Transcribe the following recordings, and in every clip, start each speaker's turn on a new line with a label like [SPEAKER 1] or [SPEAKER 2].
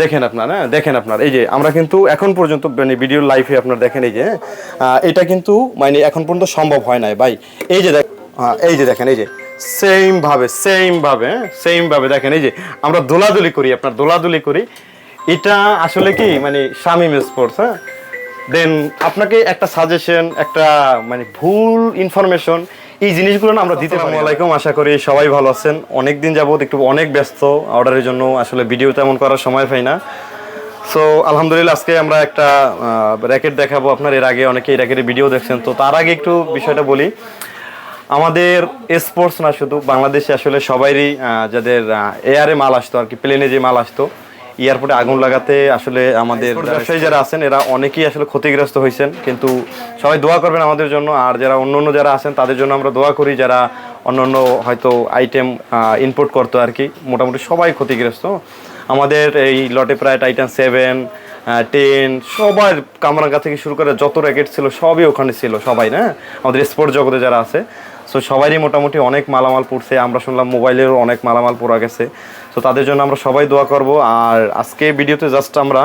[SPEAKER 1] দেখেন আপনার হ্যাঁ? দেখেন আপনার। এই যে আমরা কিন্তু এখন পর্যন্ত মানে ভিডিও লাইফে আপনার দেখেন এই যে হ্যাঁ, এটা কিন্তু মানে এখন পর্যন্ত সম্ভব হয় নাই ভাই। এই যে দেখ হ্যাঁ, এই যে দেখেন এই যে। সেম ভাবে সেম ভাবে সেম ভাবে দেখেন এই যে আমরা দোলাদুলি করি আপনার দোলাদুলি করি। এটা আসলে কি মানে শামিম স্পোর্টস হ্যাঁ? দেন আপনাকে একটা সাজেশন একটা মানে ভুল ইনফরমেশন এই জিনিসগুলো না আমরা দিতে পারি আলাইকুম, আশা করি সবাই ভালো আছেন। অনেক দিন যাবত একটু অনেক ব্যস্ত অর্ডারের জন্য আসলে ভিডিও তেমন করার সময় পাই না। সো আলহামদুলিল্লাহ আজকে আমরা একটা র্যাকেট দেখাবো আপনার। এর আগে অনেকেই র্যাকেটের ভিডিও দেখছেন। তো তার আগে একটু বিষয়টা বলি। আমাদের স্পোর্টস না শুধু, বাংলাদেশে আসলে সবাইরই যাদের এয়ারে মাল আসতো আর কি প্লেনে যে মাল আসতো এয়ারপোর্টে আগুন লাগাতে আসলে আমাদের ব্যবসায়ী যারা আছেন এরা অনেকেই আসলে ক্ষতিগ্রস্ত হয়েছেন। কিন্তু সবাই দোয়া করবেন আমাদের জন্য। আর যারা অন্য অন্য যারা আছেন তাদের জন্য আমরা দোয়া করি যারা অন্য অন্য হয়তো আইটেম ইনপুট করতো আর কি। মোটামুটি সবাই ক্ষতিগ্রস্ত। আমাদের এই লটে প্রায় টাইটান সেভেন টেন সবার কামরাঙ্গা থেকে শুরু করে যত র্যাকেট ছিল সবই ওখানে ছিল সবাই না? আমাদের স্পোর্ট জগতে যারা আছে। সো সবারই মোটামুটি অনেক মালামাল পড়ছে। আমরা শুনলাম মোবাইলেরও অনেক মালামাল পড়া গেছে। তো তাদের জন্য আমরা সবাই দোয়া করব। আর আজকে ভিডিওতে জাস্ট আমরা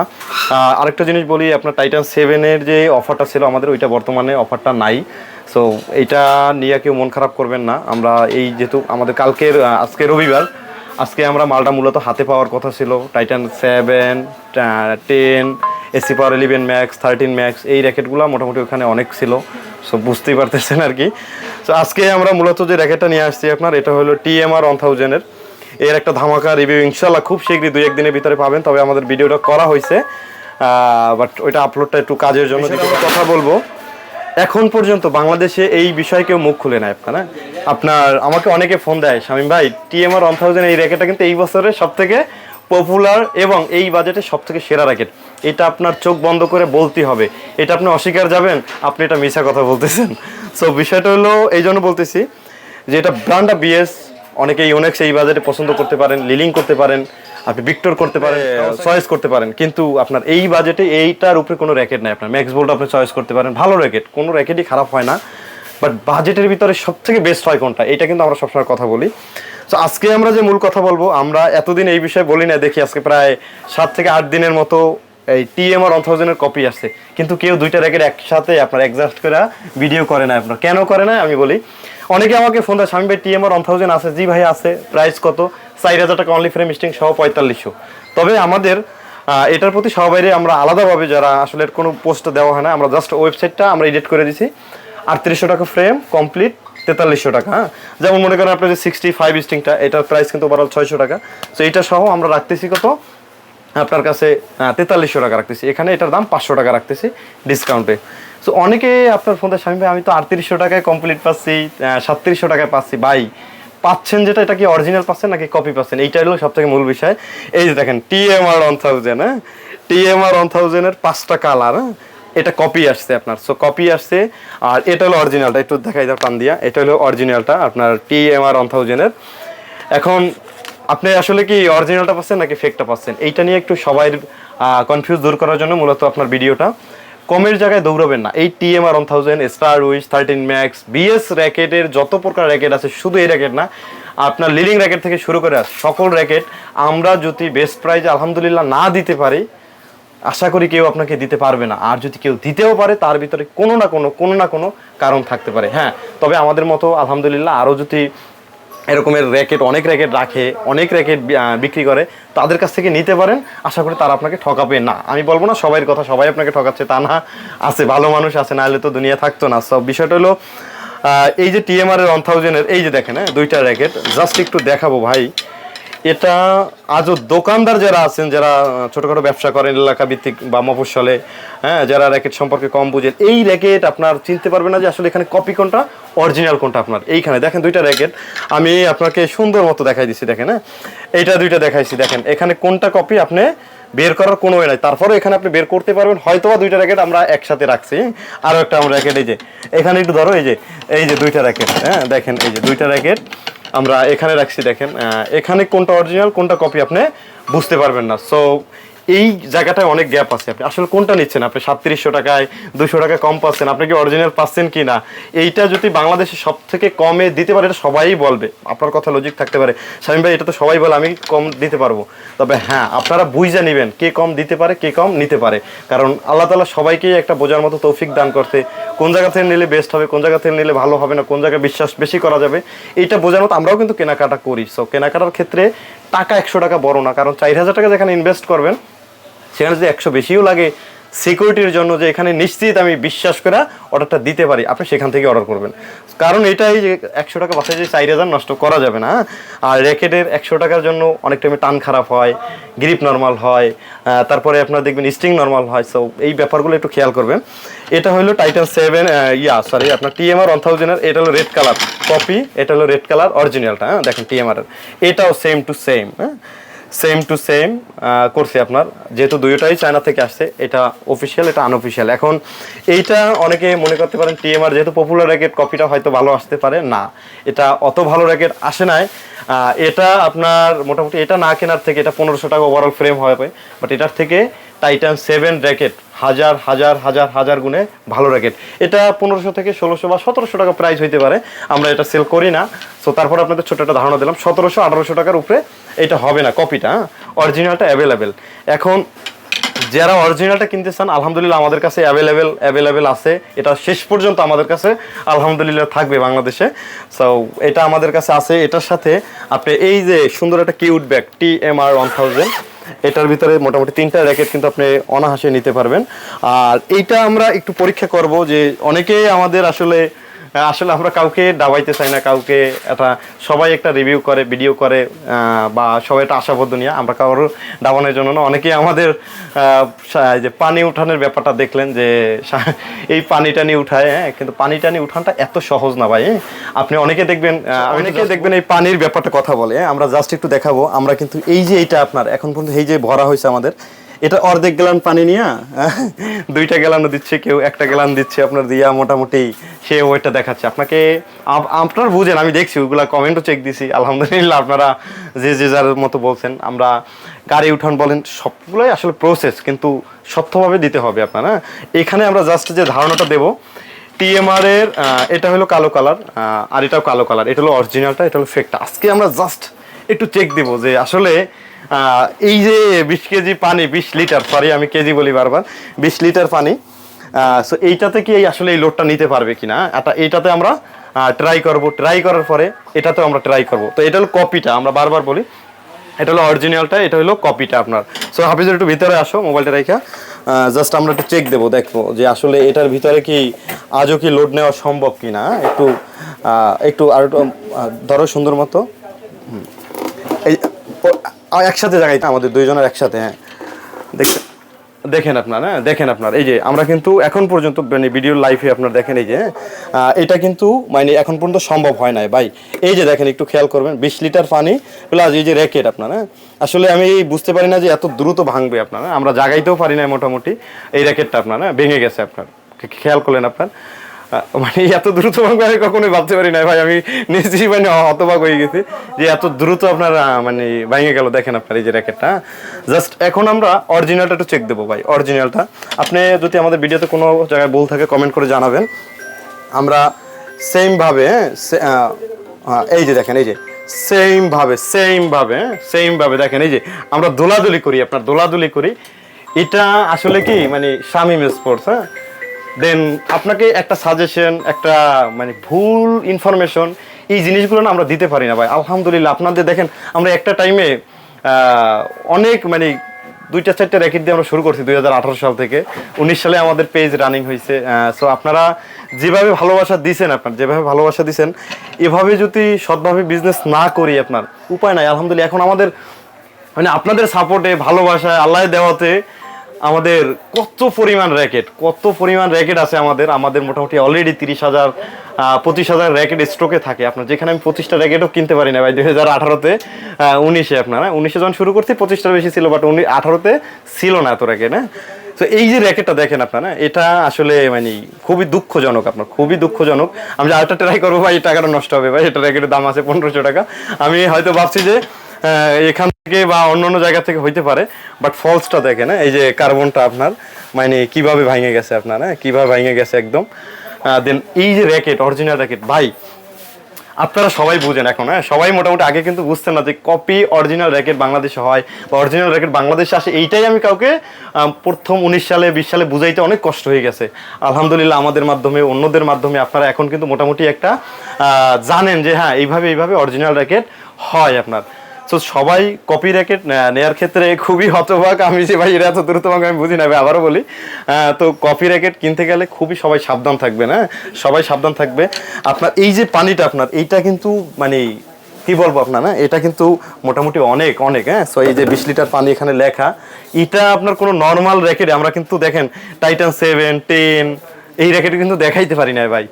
[SPEAKER 1] আরেকটা জিনিস বলি, আপনার টাইটান সেভেনের যে অফারটা ছিল আমাদের, ওইটা বর্তমানে অফারটা নাই। সো এইটা নিয়ে কেউ মন খারাপ করবেন না। আমরা এই যেহেতু আমাদের কালকের আজকে রবিবার, আজকে আমরা মালটা মূলত হাতে পাওয়ার কথা ছিল। Titan seven ten AC power eleven max thirteen max এই র্যাকেটগুলো মোটামুটি ওখানে অনেক ছিল। সো বুঝতেই পারতেছেন আর কি সো আজকে আমরা মূলত যে র্যাকেটটা নিয়ে আসছি আপনার এটা হলো টিএমআর ওয়ান থাউজেন্ডের এর। একটা ধামাকা রিভিউ ইনশাল্লাহ খুব শীঘ্রই দুই একদিনের ভিতরে পাবেন। তবে আমাদের ভিডিওটা করা হয়েছে। বাট ওইটা আপলোডটা একটু কাজের জন্য কথা বলব। এখন পর্যন্ত বাংলাদেশে এই বিষয়ে কেউ মুখ খুলে নেয় আপনারা আপনার আমাকে অনেকে ফোন দেয় শামিম ভাই টিএমআর ওয়ান থাউজেন্ড এই র্যাকেটটা কিন্তু এই বছরের সব থেকে পপুলার এবং এই বাজেটে সব থেকে সেরা র্যাকেট এটা আপনার চোখ বন্ধ করে বলতে হবে। এটা আপনি অস্বীকার যাবেন আপনি এটা মিশা কথা বলতেছেন। সো বিষয়টা হলো এই জন্য বলতেছি যে এটা ব্র্যান্ড ব্র্যান্ডটা বিএস অনেকে ইউনেক্স এই বাজেটে পছন্দ করতে পারেন লিলিং করতে পারেন আপনি ভিক্টর করতে পারেন চয়েস করতে পারেন। কিন্তু আপনার এই বাজেটে এইটার উপরে কোনো র্যাকেট নাই। আপনার ম্যাক্স বোল্ট আপনি চয়েস করতে পারেন ভালো র্যাকেট কোনো র্যাকেটই খারাপ হয় না। বাট বাজেটের ভিতরে সব থেকে বেস্ট হয় কোনটা এটা কিন্তু আমরা সবসময় কথা বলি। তো আজকে আমরা যে মূল কথা বলব আমরা এতদিন এই বিষয়ে বলি না দেখি আজকে প্রায় সাত থেকে আট দিনের মতো এই টিএমআর ওয়ান থাউজেন্ডের কপি আসছে। কিন্তু কেউ দুইটা র্যাকেট একসাথে আপনার অ্যাডজাস্ট করে ভিডিও করে না আপনার। কেন করে না? আমি বলি, অনেকে আমাকে ফোন দেয়, স্বামী ভাই টিএমআর ওয়ান থাউজেন্ড আছে। জি ভাই, আছে। প্রাইস কত? চার হাজার টাকা অনলি ফ্রেম স্টিং সহ পঁয়তাল্লিশশো। তবে আমাদের এটার প্রতি সবাই আমরা আলাদাভাবে যারা আসলে কোনো পোস্ট দেওয়া হয় না, আমরা জাস্ট ওয়েবসাইটটা আমরা এডিট করে দিছি। আটত্রিশশো টাকা ফ্রেম কমপ্লিট তেতাল্লিশশো টাকা হ্যাঁ? যেমন মনে করেন আপনার যে সিক্সটি ফাইভ স্টিংটা এটার প্রাইস কিন্তু ওভারঅল ছয়শো টাকা। তো এটা সহ আমরা রাখতেছি কত? আপনার কাছে তেতাল্লিশশো টাকা রাখতেছি। এখানে এটার দাম পাঁচশো টাকা রাখতেছি ডিসকাউন্টে সো অনেকে আপনার ফোনে স্বামী ভাই, আমি তো আটত্রিশশো টাকায় কমপ্লিট পাচ্ছি সাতত্রিশশো টাকায় পাচ্ছি। বাই পাচ্ছেন যেটা, এটা কি অরিজিনাল পাচ্ছেন নাকি কপি পাচ্ছেন? এইটা হলো সব থেকে মূল বিষয়। এই যে দেখেন টিএমআর ওয়ান থাউজেন্ড হ্যাঁ? টিএমআর ওয়ান থাউজেন্ডের পাঁচটা কালার হ্যাঁ? এটা কপি আসছে আপনার। সো কপি আসছে, আর এটা হলো অরিজিনালটা একটু দেখাই দাও, টান দিয়া। এটা হলো অরিজিনালটা আপনার টিএমআর ওয়ান থাউজেন্ডের এখন আপনি আসলে কি অরিজিনালটা পাচ্ছেন নাকি ফেকটা পাচ্ছেন? এইটা নিয়ে একটু সবাই কনফিউজ দূর করার জন্য মূলত আপনার ভিডিওটা। কমের জায়গায় দৌড়াবেন না। এই TMR one thousand star which thirteen max BS র্যাকেটের যত প্রকার র্যাকেট আছে, শুধু এই র্যাকেট না, আপনার লিডিং র্যাকেট থেকে শুরু করে সকল র্যাকেট আমরা যদি বেস্ট প্রাইজে আলহামদুলিল্লাহ না দিতে পারি, আশা করি কেউ আপনাকে দিতে পারবে না। আর যদি কেউ দিতেও পারে, তার ভিতরে কোনো না কোনো কোনো না কোনো কারণ থাকতে পারে। হ্যাঁ তবে আমাদের মতো আলহামদুলিল্লাহ আরও যদি এরকমের র্যাকেট, অনেক র্যাকেট রাখে, অনেক র্যাকেট বিক্রি করে। তাদের কাছ থেকে নিতে পারেন। আশা করি তারা আপনাকে ঠকাবে না। আমি বলব না, সবাইয়ের কথা সবাই আপনাকে ঠকাচ্ছে, তা না। আছে, ভালো মানুষ আছে না হলে তো দুনিয়া থাকতো না। সব বিষয়টা হলো এই যে টিএমআর এর ওয়ান থাউজেন্ডের এই যে দেখেন হ্যাঁ দুইটা র্যাকেট। জাস্ট একটু দেখাবো ভাই। এটা আজও দোকানদার যারা আছেন, যারা ছোটখাটো ব্যবসা করেন এলাকা ভিত্তিক বা মফস্বলে হ্যাঁ যারা র্যাকেট সম্পর্কে কম বুঝেন, এই র্যাকেট আপনার চিনতে পারবেন না যে আসলে এখানে কপি কোনটা অরিজিনাল কোনটা আপনার। এইখানে দেখেন দুইটা র্যাকেট, আমি আপনাকে সুন্দর মতো দেখাই দিচ্ছি দেখেন হ্যাঁ? এইটা দুইটা দেখাইছি, দেখেন, এখানে কোনটা কপি আপনি বের করার কোনো নাই। তারপরে এখানে আপনি বের করতে পারবেন হয়তো বা দুইটা র্যাকেট আমরা একসাথে রাখছি আরও একটা আমরা র্যাকেট, এই যে, এখানে একটু ধরো, এই যে এই যে দুইটা র্যাকেট হ্যাঁ? দেখেন, এই যে দুইটা র্যাকেট আমরা এখানে রাখছি দেখেন এখানে কোনটা অরিজিনাল কোনটা কপি আপনি বুঝতে পারবেন না। সো এই জায়গাটায় অনেক গ্যাপ আছে। আপনি আসলে কোনটা নিচ্ছেন? আপনি সাতত্রিশশো টাকায় দুশো টাকা কম পাচ্ছেন। আপনি কি অরিজিনাল পাচ্ছেন কি না এইটা যদি বাংলাদেশে সব থেকে কমে দিতে পারে, এটা সবাই বলবে। আপনার কথা লজিক থাকতে পারে। স্বামী ভাই, এটা তো সবাই বলে, আমি কম দিতে পারব। তবে হ্যাঁ আপনারা বুঝে নেবেন কে কম দিতে পারে, কে কম নিতে পারে। কারণ আল্লাহ তালা সবাইকেই একটা বোঝার মতো তৌফিক দান করতে, কোন জায়গা থেকে নিলে বেস্ট হবে, কোন জায়গা থেকে নিলে ভালো হবে না, কোন জায়গায় বিশ্বাস বেশি করা যাবে, এইটা বোঝার মতো আমরাও কিন্তু কেনাকাটা করি। সো কেনাকাটার ক্ষেত্রে টাকা একশো টাকা বড় না, কারণ চার হাজার টাকা যেখানে ইনভেস্ট করবেন সেখানে যদি একশো বেশিও লাগে সিকিউরিটির জন্য যে এখানে নিশ্চিত আমি বিশ্বাস করে অর্ডারটা দিতে পারি, আপনি সেখান থেকে অর্ডার করবেন। কারণ এটাই যে একশো টাকা বাসায় যে চার হাজার নষ্ট করা যাবে না হ্যাঁ? আর র্যাকেটের একশো টাকার জন্য অনেক টাইমে টান খারাপ হয় গ্রিপ নর্মাল হয় তারপরে আপনার দেখবেন স্ট্রিং নর্মাল হয় সো এই ব্যাপারগুলো একটু খেয়াল করবেন। এটা হলো টাইটান সেভেন ইয়া সরি আপনার টিএমআর ওয়ান থাউজেন্ডের এটা হলো রেড কালার কপি এটা হলো রেড কালার অরিজিনালটা হ্যাঁ? দেখেন টিএমআর এটাও সেম টু সেম হ্যাঁ? সেম টু সেম করছে আপনার। যেহেতু দুইটাই চায়না থেকে আসছে, এটা অফিসিয়াল এটা আনঅফিসিয়াল এখন এইটা অনেকে মনে করতে পারেন টিএমআর যেহেতু পপুলার র্যাকেট কপিটা হয়তো ভালো আসতে পারে। না, এটা অত ভালো র্যাকেট আসে নাই। এটা আপনার মোটামুটি এটা না কেনার থেকে এটা পনেরোশো টাকা ওভারঅল ফ্রেম হবে বাট এটার থেকে টাইটান সেভেন র্যাকেট হাজার হাজার হাজার হাজার গুণে ভালো র্যাকেট এটা পনেরোশো থেকে ষোলোশো বা সতেরোশো টাকা প্রাইস হইতে পারে। আমরা এটা সেল করি না। সো তারপর আপনাদের ছোট একটা ধারণা দিলাম, সতেরোশো, আঠারোশো টাকার উপরে এটা হবে না কপিটা অরিজিনালটা অ্যাভেলেবেল এখন, যারা অরিজিনালটা কিনতে চান, আলহামদুলিল্লাহ আমাদের কাছে অ্যাভেলেবেল অ্যাভেলেবেল আছে। এটা শেষ পর্যন্ত আমাদের কাছে, আলহামদুলিল্লাহ থাকবে বাংলাদেশে। সো এটা আমাদের কাছে আছে। এটার সাথে আপনি এই যে সুন্দর একটা cute bag T M R one thousand এটার ভিতরে মোটামুটি তিনটা র্যাকেট কিন্তু আপনি অনাহাসে নিতে পারবেন। আর এইটা আমরা একটু পরীক্ষা করব যে অনেকেই আমাদের আসলে আসলে আমরা কাউকে দাবাইতে চাই না কাউকে এটা সবাই একটা রিভিউ করে ভিডিও করে বা সবাই একটা আশাবদ্ধ নিয়ে আমরা কারোর দাবানোর জন্য না অনেকেই আমাদের যে পানি উঠানোর ব্যাপারটা দেখলেন যে এই পানি টানি উঠায় হ্যাঁ কিন্তু পানি টানি উঠানটা এত সহজ না ভাই হ্যাঁ? আপনি অনেকে দেখবেন অনেকে দেখবেন এই পানির ব্যাপারটা কথা বলে হ্যাঁ? আমরা জাস্ট একটু দেখাবো আমরা কিন্তু এই যে এইটা আপনার এখন পর্যন্ত এই যে ভরা হয়েছে আমাদের এটা অর্ধেক গ্যালান পানি নিয়ে, দুইটা গ্যালানও দিচ্ছে, কেউ একটা গ্যালান দিচ্ছে আপনার দিয়া, মোটামুটি সে ওইটা দেখাচ্ছে। আপনাকে আপ- আপনার বুঝেন, আমি দেখছি ওইগুলা কমেন্টও চেক দিছি, আলহামদুলিল্লাহ আপনারা যে যে যার মতো বলছেন। আমরা গাড়ি উঠান বলেন, সবগুলোই আসলে প্রসেস কিন্তু সত্যভাবে দিতে হবে আপনার হ্যাঁ? এখানে আমরা জাস্ট যে ধারণাটা দেবো টিএমআর এর এটা হলো কালো কালার আর এটাও কালো কালার এটা হলো অরিজিনালটা এটা হলো ফেকটা আজকে আমরা জাস্ট একটু চেক দিব যে আসলে এই যে বিশ কেজি পানি, বিশ লিটার সরি আমি কেজি বলি বারবার, বিশ লিটার পানি সো এইটাতে কি আসলে এই লোডটা নিতে পারবে কিনা? এটা, এইটাতে আমরা ট্রাই করব ট্রাই করার পরে এটাতেও আমরা ট্রাই করব। তো এটা হলো কপিটা আমরা বারবার বলি, এটা হলো অরিজিনালটা এটা হলো কপিটা আপনার। সো হাফিজের, একটু ভিতরে আসো, মোবাইলটা রেখা। জাস্ট আমরা একটু চেক দেবো, দেখব যে আসলে এটার ভিতরে কি আজও কি লোড নেওয়া সম্ভব কি না একটু একটু আর ধরো সুন্দর মতো। এই একসাথে জায়গায় আমাদের দুইজনের একসাথে হ্যাঁ। দেখেন আপনার হ্যাঁ দেখেন আপনার। এই যে আমরা কিন্তু এখন পর্যন্ত মানে ভিডিও লাইফে আপনার দেখেন এই যে হ্যাঁ, এটা কিন্তু মানে এখন পর্যন্ত সম্ভব হয় নাই। ভাই এই যে দেখেন একটু খেয়াল করবেন বিশ লিটার পানি প্লাস এই যে র্যাকেট আপনার হ্যাঁ। আসলে আমি বুঝতে পারি না যে এত দ্রুত ভাঙবে আপনার। হ্যাঁ? আমরা জাগাইতেও পারি না মোটামুটি। এই র্যাকেটটা আপনার হ্যাঁ ভেঙে গেছে আপনার। খেয়াল করলেন আপনার? মানে এত দ্রুত ভাঙবে আমি কখনোই ভাবতে পারি না ভাই আমি নিজেই মানে হতবাক হয়ে গেছি যে এত দ্রুত আপনার মানে ভেঙে গেল দেখেন আপনার এই যে র্যাকেটটা জাস্ট এখন আমরা অরিজিনালটা একটু চেক দেবো ভাই অরিজিনালটা আপনি যদি আমাদের ভিডিওতে কোনো জায়গায় ভুল থাকে কমেন্ট করে জানাবেন। আমরা সেম ভাবে হ্যাঁ, এই যে দেখেন এই যে সেম ভাবে সেম ভাবে দেখেন এই যে আমরা দোলাদুলি করি আপনার দোলাদুলি করি। এটা আসলে কি মানে শামিম স্পোর্টস হ্যাঁ? দেন আপনাকে একটা সাজেশন একটা মানে ভুল ইনফরমেশন এই জিনিসগুলো না আমরা দিতে পারি না ভাই। আলহামদুলিল্লাহ, আপনাদের দেখেন, আমরা একটা টাইমে অনেক মানে দুইটা, চারটা র্যাকেট দিয়ে আমরা শুরু করছি দুই হাজার আঠারো সাল থেকে। উনিশ সালে আমাদের পেজ রানিং হয়েছে। সো আপনারা যেভাবে ভালোবাসা দিছেন আপনার, যেভাবে ভালোবাসা দিছেন, এভাবে যদি সৎভাবে বিজনেস না করি আপনার, উপায় নাই। আলহামদুলিল্লাহ, এখন আমাদের মানে আপনাদের সাপোর্টে ভালোবাসায় আল্লাহ দেওয়াতে আমাদের কত পরিমাণ র্যাকেট, কত পরিমাণ র্যাকেট আছে আমাদের আমাদের মোটামুটি অলরেডি তিরিশ হাজার পঁচিশ হাজার র্যাকেট স্ট্রোকে থাকে। আপনার যেখানে আমি পঁচিশটা র্যাকেটও কিনতে পারি না ভাই, দুই হাজার আঠারোতে উনিশে আপনার হ্যাঁ? উনিশে যখন শুরু করছি, পঁচিশটার বেশি ছিল বাট উনি আঠারোতে ছিল না এত র্যাকেট হ্যাঁ? তো এই যে র্যাকেটটা দেখেন আপনারা এটা আসলে মানে খুবই দুঃখজনক আপনার, খুবই দুঃখজনক। আমি যে আরেকটা ট্রাই করব ভাই, এই টাকাটা নষ্ট হবে ভাই, এটা র্যাকেটের দাম আছে পনেরোশো টাকা। আমি হয়তো ভাবছি যে এখান থেকে বা অন্য অন্য জায়গা থেকে হইতে পারে বাট ফলসটা দেখেন হ্যাঁ, এই যে কার্বনটা আপনার মানে কীভাবে ভাঙে গেছে আপনার হ্যাঁ? কীভাবে ভাঙে গেছে একদম। দেন এই যে র্যাকেট অরিজিনাল র্যাকেট ভাই আপনারা সবাই বুঝেন এখন হ্যাঁ? সবাই মোটামুটি আগে কিন্তু বুঝতেন না যে কপি অরিজিনাল র্যাকেট বাংলাদেশে হয় বা অরিজিনাল র্যাকেট বাংলাদেশে আসে এইটাই আমি কাউকে প্রথম উনিশ সালে বিশ সালে বুঝাইতে অনেক কষ্ট হয়ে গেছে। আলহামদুলিল্লাহ আমাদের মাধ্যমে অন্যদের মাধ্যমে আপনারা এখন কিন্তু মোটামুটি একটা জানেন যে হ্যাঁ এইভাবে এইভাবে অরিজিনাল র্যাকেট হয় আপনার। তো সবাই কপি র্যাকেট নেওয়ার ক্ষেত্রে খুবই হতবাক আমি যে ভাই, এরা এত দ্রুত আমি বুঝি না ভাই আবারও বলি। তো কপি র্যাকেট কিনতে গেলে খুবই সবাই সাবধান থাকবে, না? সবাই সাবধান থাকবে। আপনার, এই যে পানিটা আপনার, এইটা কিন্তু মানে কি বলব আপনার, না? এটা কিন্তু মোটামুটি অনেক অনেক হ্যাঁ? সো এই যে বিশ লিটার পানি এখানে লেখা, এটা আপনার কোনো নর্মাল র্যাকেটে আমরা কিন্তু দেখেন টাইটান সেভেন টেন এই র্যাকেট কিন্তু দেখাইতে পারি না ভাই।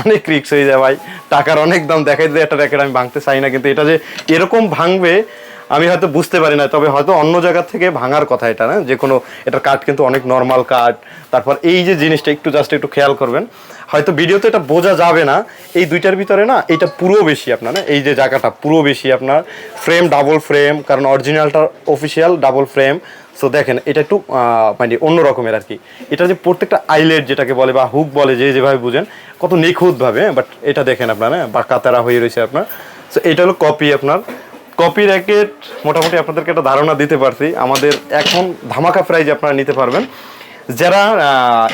[SPEAKER 1] অনেক রিক্স হয়ে যায় ভাই। টাকার অনেক দাম দেখাই দিলে একটা র্যাকেট আমি ভাঙতে চাই না। কিন্তু এটা যে এরকম ভাঙবে, আমি হয়তো বুঝতে পারি না। তবে হয়তো অন্য জায়গা থেকে ভাঙার কথা এটা, না? যে কোনো, এটার কাঠ কিন্তু অনেক নর্মাল কাঠ তারপর এই যে জিনিসটা, একটু জাস্ট একটু খেয়াল করবেন। হয়তো ভিডিওতে এটা বোঝা যাবে না। এই দুইটার ভিতরে না, এটা পুরো বেশি আপনার এই যে জায়গাটা পুরো বেশি আপনার। ফ্রেম ডাবল ফ্রেম কারণ অরিজিনালটা অফিসিয়াল ডাবল ফ্রেম সো দেখেন, এটা একটু মানে অন্য রকমের আর কি। এটা যে প্রত্যেকটা আইলেট যেটাকে বলে বা হুক বলে, যে যেভাবে বুঝেন, কত নিখুঁতভাবে বাট এটা দেখেন আপনার হ্যাঁ বা কাতারা হয়ে রয়েছে আপনার। সো এটা হলো কপি আপনার। কপি র্যাকেট মোটামুটি আপনাদেরকে একটা ধারণা দিতে পারছি। আমাদের এখন ধামাকা প্রাইজ আপনারা নিতে পারবেন। যারা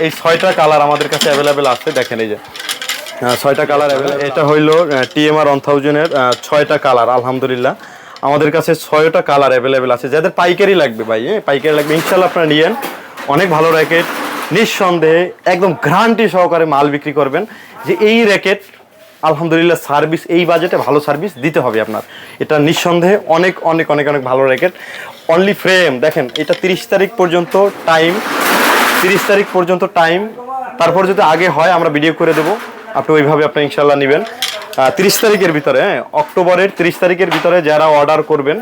[SPEAKER 1] এই ছয়টা কালার আমাদের কাছে অ্যাভেলেবেল আছে, দেখেন এই যে ছয়টা কালার অ্যাভেলেবেল এটা হইল টিএমআর ওয়ান থাউজেন্ডের ছয়টা কালার আলহামদুলিল্লাহ। আমাদের কাছে ছয়টা কালার অ্যাভেলেবেল আছে। যাদের পাইকারি লাগবে ভাই হ্যাঁ পাইকারি লাগবে। ইনশাল্লাহ আপনারা নিয়েন। অনেক ভালো র্যাকেট নিঃসন্দেহে একদম গ্রান্টি সহকারে মাল বিক্রি করবেন। যে এই র্যাকেট আলহামদুলিল্লাহ সার্ভিস এই বাজেটে ভালো সার্ভিস দিতে হবে আপনার। এটা নিঃসন্দেহে অনেক অনেক অনেক অনেক ভালো র্যাকেট অনলি ফ্রেম দেখেন, এটা তিরিশ তারিখ পর্যন্ত টাইম তিরিশ তারিখ পর্যন্ত টাইম তারপর যদি আগে হয়, আমরা ভিডিও করে দেবো। আপনি ওইভাবে আপনি ইনশাল্লাহ নেবেন। তিরিশ তারিখের ভিতরে হ্যাঁ অক্টোবরের তিরিশ তারিখের ভিতরে যারা অর্ডার করবেন,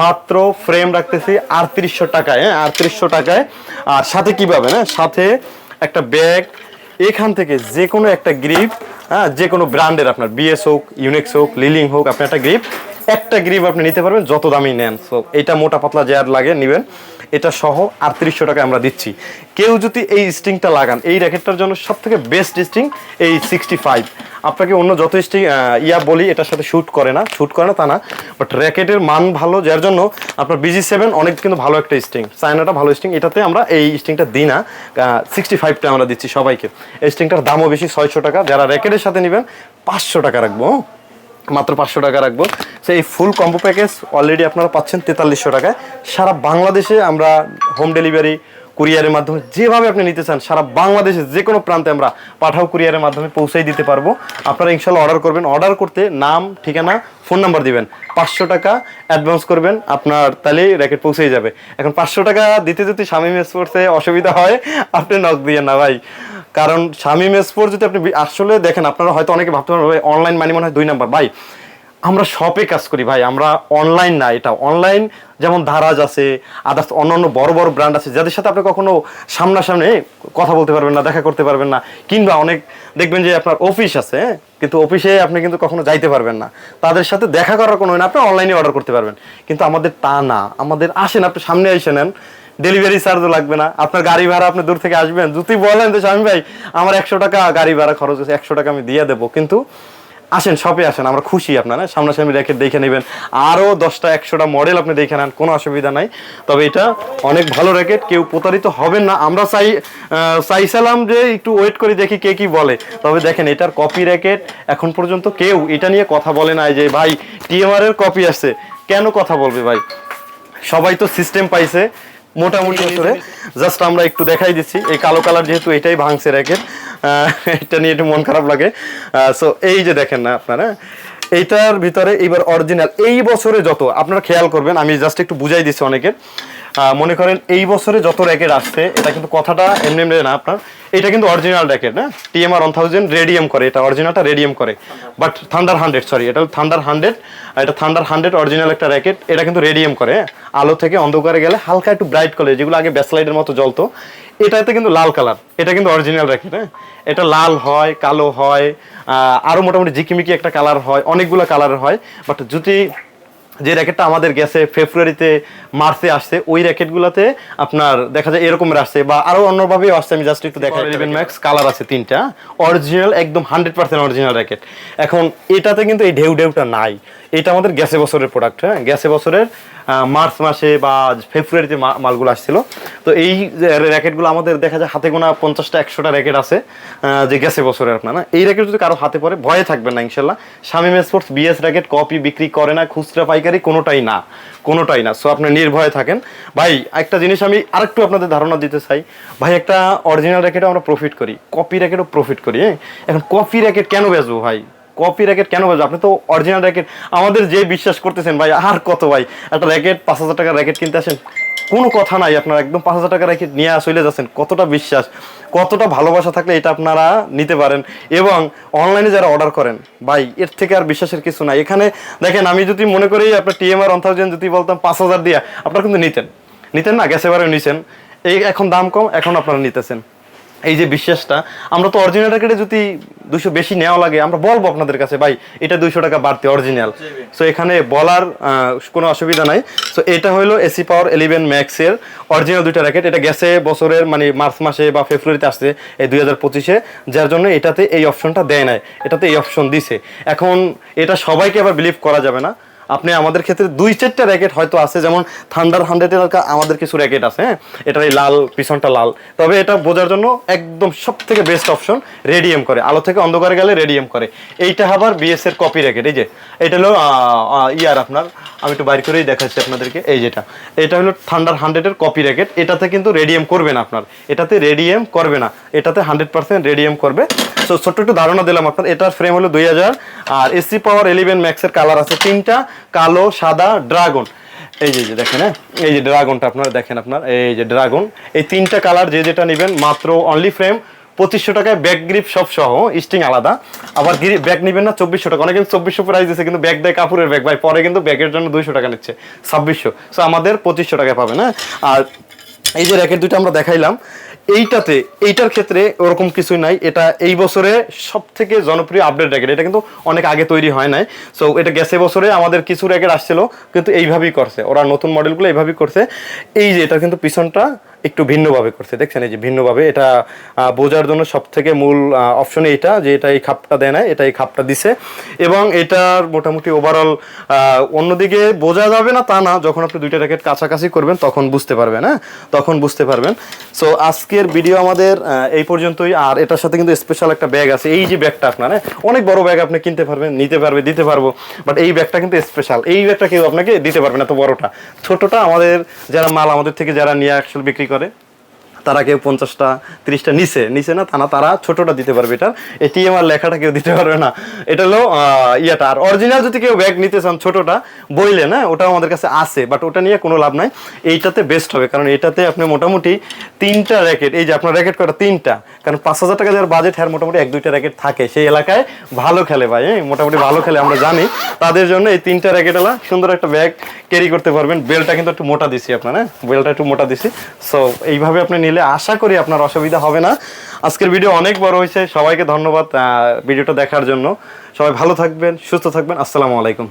[SPEAKER 1] মাত্র ফ্রেম রাখতেছি আটত্রিশশো টাকায় হ্যাঁ আটত্রিশশো টাকায়। আর সাথে কী পাবেন হ্যাঁ সাথে একটা ব্যাগ এখান থেকে যে কোনো একটা গ্রিপ হ্যাঁ যে কোনো ব্র্যান্ডের আপনার বিএস হোক ইউনিক্স হোক লিলিং হোক, আপনি একটা গ্রিপ একটা গ্রিপ আপনি নিতে পারবেন, যত দামি নেন। সো এটা মোটা পাতলা যে আর লাগে, নেবেন। এটা সহ আটত্রিশশো টাকা আমরা দিচ্ছি। কেউ যদি এই স্টিংটা লাগান, এই র্যাকেটটার জন্য সব থেকে বেস্ট স্টিং এই সিক্সটি ফাইভ আপনাকে অন্য যত স্টিং ইয়া বলি, এটার সাথে শ্যুট করে না শ্যুট করে না, তা না। বাট র্যাকেটের মান ভালো, যার জন্য আপনার বিজি সেভেন অনেক কিন্তু ভালো একটা স্টিং। চায়নাটা ভালো স্টিং, এটাতে আমরা এই স্টিংটা দিই না। সিক্সটি ফাইভটা আমরা দিচ্ছি সবাইকে। এই স্টিংটার দামও বেশি, ছয়শো টাকা। যারা র্যাকেটের সাথে নেবেন, পাঁচশো টাকা রাখব? মাত্র পাঁচশো টাকা রাখব। সো এই ফুল কম্বো প্যাকেজ অলরেডি আপনারা পাচ্ছেন তেতাল্লিশশো টাকায়। সারা বাংলাদেশে আমরা হোম ডেলিভারি কুরিয়ারের মাধ্যমে যেভাবে আপনি নিতে চান, সারা বাংলাদেশে যে কোনো প্রান্তে আমরা পাঠাও কুরিয়ারের মাধ্যমে পৌঁছাই দিতে পারব। আপনারা ইনশাল্লাহ অর্ডার করবেন। অর্ডার করতে নাম, ঠিকানা ফোন নাম্বার দিবেন। পাঁচশো টাকা অ্যাডভান্স করবেন, আপনার তাহলেই র্যাকেট পৌঁছেই যাবে। এখন পাঁচশো টাকা দিতে যদি স্বামী স্পোর্টসে অসুবিধা হয়, আপনি নক দিয়ে না ভাই। কারণ শামিম স্পোর্ট যদি আপনি আসলে দেখেন, আপনারা হয়তো অনেকে ভাবতে পারবেন অনলাইন মানি মনে হয় দুই নাম্বার ভাই আমরা শপে কাজ করি ভাই, আমরা অনলাইন না এটা। অনলাইন যেমন ধারাজ আছে আদার্স অন্যান্য বড় বড় ব্র্যান্ড আছে, যাদের সাথে আপনি কখনো সামনাসামনি কথা বলতে পারবেন না, দেখা করতে পারবেন না, কিংবা অনেক দেখবেন যে আপনার অফিস আছে? কিন্তু অফিসে আপনি কিন্তু কখনো যাইতে পারবেন না। তাদের সাথে দেখা করার কোনো না, আপনি অনলাইনে অর্ডার করতে পারবেন। কিন্তু আমাদের তা না। আমাদের আসেন, আপনি সামনে এসে নেন ডেলিভারি চার্জও লাগবে না। আপনার গাড়ি ভাড়া আপনি দূর থেকে আসবেন। যদি বলেন যে, স্বামী ভাই, আমার একশো টাকা গাড়ি ভাড়া খরচ হচ্ছে একশো টাকা আমি দিয়ে দেবো। কিন্তু আসেন শপে আসেন আমরা খুশি আপনারা। সামনাসামনি রেখে দেখে নেবেন। আরও দশটা একশোটা মডেল আপনি দেখে নেন কোনো অসুবিধা নাই। তবে এটা অনেক ভালো র্যাকেট কেউ প্রতারিত হবেন না। আমরা চাই চাইছিলাম যে একটু ওয়েট করে দেখি কে কি বলে। তবে দেখেন এটার কপি র্যাকেট এখন পর্যন্ত কেউ এটা নিয়ে কথা বলে না যে ভাই টিএমআর এর কপি আসছে। কেন কথা বলবে ভাই? সবাই তো সিস্টেম পাইছে মোটামুটি জাস্ট আমরা একটু দেখাই দিচ্ছি। এই কালো কালার যেহেতু এটাই ভাঙছে র্যাকেট এটা নিয়ে একটু মন খারাপ লাগে। সো এই যে দেখেন না আপনারা, এইটার ভিতরে এইবার অরিজিনাল এই বছরে যত, আপনারা খেয়াল করবেন, আমি জাস্ট একটু বুঝাই দিচ্ছি অনেকের। মনে করেন এই বছরে যত র্যাকেট আসছে, এটা কিন্তু কথাটা এমনি এমনি না আপনার, এটা কিন্তু অরিজিনাল র্যাকেট, না? টিএমআর ওয়ান থাউজেন্ড রেডিয়াম করে, এটা অরিজিনালটা রেডিয়াম করে। বাট থান্ডার হান্ড্রেড সরি এটা থান্ডার হান্ড্রেড এটা থান্ডার হান্ড্রেড অরিজিনাল একটা র্যাকেট, এটা কিন্তু রেডিয়াম করে হ্যাঁ? আলো থেকে অন্ধকারে গেলে হালকা একটু ব্রাইট করে যেগুলো আগে ব্যাসলাইটের মতো জ্বলতো এটাতে কিন্তু লাল কালার। এটা কিন্তু অরিজিনাল র্যাকেট হ্যাঁ? এটা লাল হয় কালো হয় আরও মোটামুটি ঝিকিমিকি একটা কালার হয় অনেকগুলো কালার হয়। বাট যদি যে র্যাকেটটা আমাদের গেছে ফেব্রুয়ারিতে মার্চে আসছে ওই র্যাকেটগুলোতে আপনার দেখা যায় এরকমের আসছে। বা আরও অন্যভাবেও আসছে আমি জাস্ট একটু দেখা। ইলেভেন ম্যাক্স কালার আছে তিনটা। অরিজিনাল একদম হান্ড্রেড পার্সেন্ট অরিজিনাল র্যাকেট এখন এটাতে কিন্তু এই ঢেউ ঢেউটা নাই। এটা আমাদের গ্যাসে বছরের প্রোডাক্ট হ্যাঁ? গ্যাসে বছরের মার্চ মাসে বা ফেব্রুয়ারিতে মালগুলো আসছিল। তো এই র্যাকেটগুলো আমাদের দেখা যায় হাতে গোনা পঞ্চাশটা, একশোটা র্যাকেট আছে যে গ্যাসে বছরের আপনার, না? এই র্যাকেট যদি কারও হাতে পড়ে, ভয়ে থাকবেন না ইনশাল্লাহ Shamim sports BS racket copy বিক্রি করে না, খুচরা পাইকারি কোনোটাই না কোনোটাই না। সো আপনি নির্ভয়ে থাকেন। ভাই, একটা জিনিস আমি আরেকটু আপনাদের ধারণা দিতে চাই। ভাই, একটা অরিজিনাল র্যাকেটে আমরা প্রফিট করি কপি র্যাকেটও প্রফিট করি হ্যাঁ? এখন কপি র্যাকেট কেন বেচবো ভাই? কপি র্যাকেট কেন বাজবে আপনি তো অরিজিনাল র্যাকেট আমাদের যে বিশ্বাস করতেছেন, ভাই, আর কত ভাই? একটা র্যাকেট পাঁচ হাজার টাকার র্যাকেট কিনতে আসেন? কোনো কথা নাই, আপনার একদম পাঁচ হাজার টাকার র্যাকেট নিয়ে চলে যাচ্ছেন। কতটা বিশ্বাস, কতটা ভালোবাসা থাকলে এটা আপনারা নিতে পারেন। এবং অনলাইনে যারা অর্ডার করেন, ভাই, এর থেকে আর বিশ্বাসের কিছু নাই। এখানে দেখেন, আমি যদি মনে করি, আপনার টিএমআর ওয়ান থাউজেন্ড যদি বলতাম পাঁচ হাজার দিয়ে, আপনারা কিন্তু নিতেন। নিতেন না গ্যাস এবারে নিছেন। এই এখন দাম কম, এখন আপনারা নিতেছেন। এই যে বিশ্বাসটা আমরা তো অরিজিনাল র্যাকেটে যদি দুশো বেশি নেওয়া লাগে আমরা বলব আপনাদের কাছে ভাই এটা দুইশো টাকা বাড়তি অরিজিনাল সো এখানে বলার কোনো অসুবিধা নাই। সো এটা হলো এসি পাওয়ার এলিভেন ম্যাক্সের অরিজিনাল দুইটা র্যাকেট এটা গেছে বছরের মানে মার্চ মাসে বা ফেব্রুয়ারিতে আসছে এই দুই হাজার পঁচিশে যার জন্য এটাতে এই অপশনটা দেয় নাই। এটাতে এই অপশন দিছে। এখন এটা সবাইকে আবার বিলিভ করা যাবে না। আপনি আমাদের ক্ষেত্রে দুই চারটা র্যাকেট হয়তো আছে, যেমন থান্ডার হান্ড্রেডের আমাদের কিছু র্যাকেট আছে হ্যাঁ? এটার এই লাল, পিছনটা লাল। তবে এটা বোঝার জন্য একদম সব থেকে বেস্ট অপশন রেডিয়াম করে। আলো থেকে অন্ধকারে গেলে রেডিয়াম করে। এইটা আবার বিএস এর কপি র্যাকেট এই যে। এটা হলো ইয়ার আপনার। আমি একটু বাইর করেই দেখাচ্ছি আপনাদেরকে। এই যেটা। এটা হলো থান্ডার হান্ড্রেডের কপি র্যাকেট এটাতে কিন্তু রেডিয়াম করবে না আপনার। এটাতে রেডিয়াম করবে না। এটাতে হান্ড্রেড পার্সেন্ট রেডিয়াম করবে। সো ছোট্ট একটু ধারণা দিলাম আপনার। এটার ফ্রেম হলো দুই হাজার। আর এসি পাওয়ার এলিভেন ম্যাক্সের কালার আছে তিনটা। কালো, সাদা, ড্রাগন। এই যে দেখেন হ্যাঁ? এই যে ড্রাগনটা আপনারা দেখেন আপনার, এই যে ড্রাগন। এই তিনটা কালার যে যেটা নেবেন, মাত্র অনলি ফ্রেম পঁচিশশো টাকায় ব্যাক গ্রিপ সব সহ, স্টিং আলাদা। আবার ব্যাগ নেবেন না, চব্বিশশো টাকা। অনেক চব্বিশশো প্রাইস দিচ্ছে কিন্তু ব্যাগ দেয় কাপড়ের ব্যাগ। ভাই, পরে কিন্তু ব্যাগের জন্য দুইশো টাকা নিচ্ছে, ছাব্বিশশো। সো আমাদের পঁচিশশো টাকায় পাবেন হ্যাঁ? আর এই যে র্যাকেট দুটো আমরা দেখাইলাম এইটাতে, এইটার ক্ষেত্রে ওরকম কিছুই নাই। এটা এই বছরে সব থেকে জনপ্রিয় আপডেট র্যাকেট এটা কিন্তু অনেক আগে তৈরি হয় নাই। সো এটা গেছে বছরে আমাদের কিছু র্যাকেট আসছিল, কিন্তু এইভাবেই করছে। ওরা নতুন মডেলগুলো এইভাবেই করছে। এই যে এটা কিন্তু পিছনটা একটু ভিন্নভাবে করছে। দেখছেন, এই যে ভিন্নভাবে এটা বোঝার জন্য সব থেকে মূল অপশন এইটা যে এটা এই খাপটা দেয় না এটা এই খাপটা দিছে। এবং এটার মোটামুটি ওভারঅল অন্যদিকে বোঝা যাবে না তা না, যখন আপনি দুইটা র্যাকেট কাছাকাছি করবেন, তখন বুঝতে পারবেন হ্যাঁ? তখন বুঝতে পারবেন। সো আজকের ভিডিও আমাদের এই পর্যন্তই। আর এটার সাথে কিন্তু স্পেশাল একটা ব্যাগ আছে। এই যে ব্যাগটা আপনার হ্যাঁ? অনেক বড় ব্যাগ আপনি কিনতে পারবেন, নিতে পারবে, দিতে পারব। বাট এই ব্যাগটা কিন্তু স্পেশাল এই ব্যাগটা কেউ আপনাকে দিতে পারবে না, এত বড়টা। ছোটটা আমাদের, যারা মাল আমাদের থেকে যারা নিয়ে আসলে বিক্রি করে। তারা কেউ পঞ্চাশটা, তিরিশটা নিচে নিচে না, তা না, তারা ছোটটা দিতে পারবে এটা এটিএম আর লেখাটা কেউ দিতে পারবে না। এটা হলো ইয়েটা। আর অরিজিনাল যদি কেউ ব্যাগ নিতে চান ছোটটা, বইলে, না ওটা আমাদের কাছে আছে বাট ওটা নিয়ে কোনো লাভ নাই। এইটাতে বেস্ট হবে, কারণ এটাতে আপনি মোটামুটি তিনটা র্যাকেট এই যে আপনার র্যাকেট করা তিনটা। কারণ পাঁচ হাজার টাকা যার বাজেট হ্যাঁ মোটামুটি এক, দুইটা র্যাকেট থাকে। সেই এলাকায় ভালো খেলে ভাই হ্যাঁ মোটামুটি ভালো খেলে, আমরা জানি। তাদের জন্য এই তিনটা র্যাকেট এলা সুন্দর একটা ব্যাগ ক্যারি করতে পারবেন। বেলটা কিন্তু একটু মোটা দিছি আপনার হ্যাঁ বেলটা একটু মোটা দিছি। সো এইভাবে আপনি নিলে আশা করি আপনার অসুবিধা হবে না। আজকের ভিডিও অনেক বড় হয়েছে। সবাইকে ধন্যবাদ ভিডিওটা দেখার জন্য। সবাই ভালো থাকবেন, সুস্থ থাকবেন। আসসালামু আলাইকুম।